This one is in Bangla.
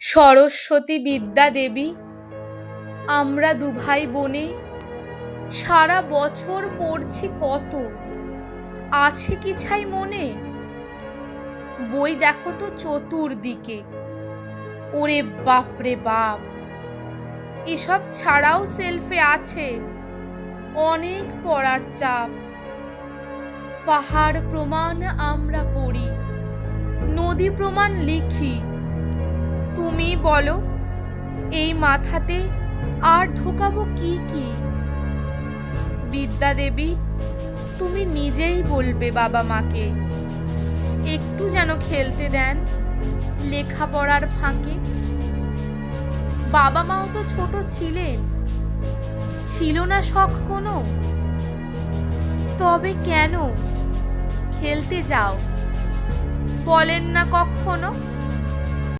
সরস্বতী বিদ্যা দেবী, আমরা দুভাই বোনে, সারা বছর পড়ছি কত? আছে কি ছাই মনে? বই দেখো তো চতুর্দিকে। ওরে বাপরে বাপ! এসব ছাড়াও সেলফে আছে অনেক পড়ার চাপ। পাহাড় প্রমাণ আমরা পড়ি, নদী প্রমাণ লিখি তুমি বলো, এই মাথাতে আর ঢোকাবো কি কি? বিদ্যা দেবী তুমি নিজেই বলবে বাবা মাকে। একটু যেন খেলতে দেন লেখাপড়ার ফাঁকে। বাবা মাও তো ছোট ছিলেন, ছিল না শখ কোনো? তবে কেন? খেলতে যাও। বলেন না কখনো